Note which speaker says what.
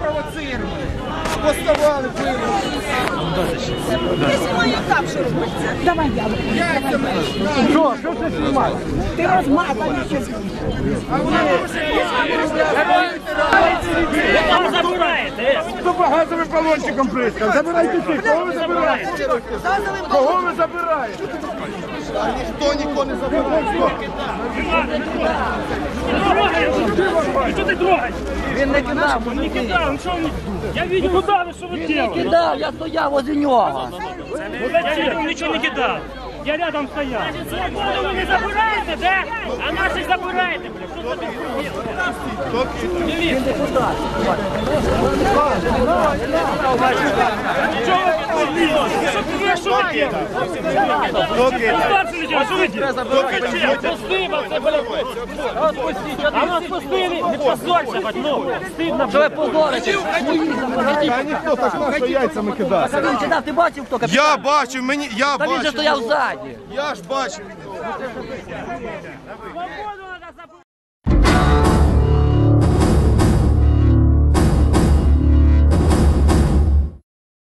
Speaker 1: провоцирує. Поставали, били.
Speaker 2: Я знімаю там, що робиться.
Speaker 3: Давай я.
Speaker 1: Що, що це знімати?
Speaker 3: Ти розмазаний щось.
Speaker 4: Там забираєте.
Speaker 5: Хто балончиком прискав? Забирайте ті. Кого ви забираєте? Кого ви забираєте?
Speaker 1: Ніхто нікого не забирає
Speaker 4: И что ты трогаешь?
Speaker 3: Він не кидав,
Speaker 4: Не кидал, ну что он... Я видел, куда вы, что вы делали?
Speaker 3: кидав, я стояв возле нього.
Speaker 4: Я видел, ничего не кидал. Я рядом стоял. Свободу вы не забираете, да? А наши забираете, блядь. Что ты Что ты что вы делаете? Старший лейтенант, что вы делаете? Отпусти, це, блядь. Отпусти, А ну отпусти, не позорься, хоть, ну. Стыдно,
Speaker 3: Що ви позорите? Свої забирають.
Speaker 5: А ніхто так на що яйцями кидає.
Speaker 3: А він кидав, ти бачив, хто капітан?
Speaker 1: Я бачив, мені, я
Speaker 3: Та він же
Speaker 1: бачив.
Speaker 3: стояв ззаді.
Speaker 1: Я ж бачив.